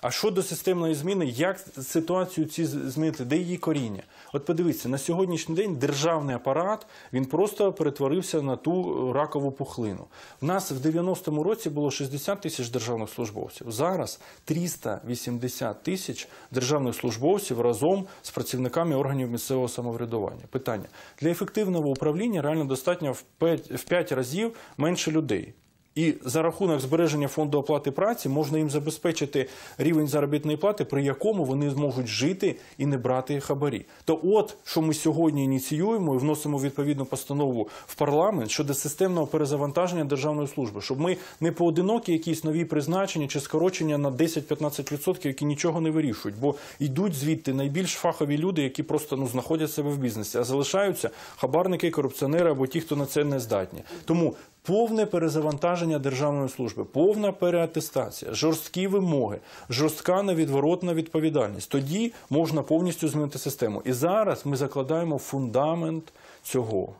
А щодо системної зміни, як ситуацію ці змінити, де її коріння? От подивіться, на сьогоднішній день державний апарат він просто перетворився на ту е, ракову пухлину. У нас в 90-му році було 60 тисяч державних службовців. Зараз 380 тисяч державних службовців разом з працівниками органів місцевого самоврядування. Питання для ефективного управління реально достатньо в 5, в 5 разів менше людей. І за рахунок збереження фонду оплати праці можна їм забезпечити рівень заробітної плати, при якому вони зможуть жити і не брати хабарі. То от що ми сьогодні ініціюємо і вносимо відповідну постанову в парламент щодо системного перезавантаження державної служби, щоб ми не поодинокі якісь нові призначення чи скорочення на 10-15%, які нічого не вирішують, бо йдуть звідти найбільш фахові люди, які просто ну знаходять себе в бізнесі, а залишаються хабарники, корупціонери або ті, хто на це не здатні. Тому повне перезавантаження державної служби, повна переатестація, жорсткі вимоги, жорстка невідворотна відповідальність. Тоді можна повністю змінити систему. І зараз ми закладаємо фундамент цього.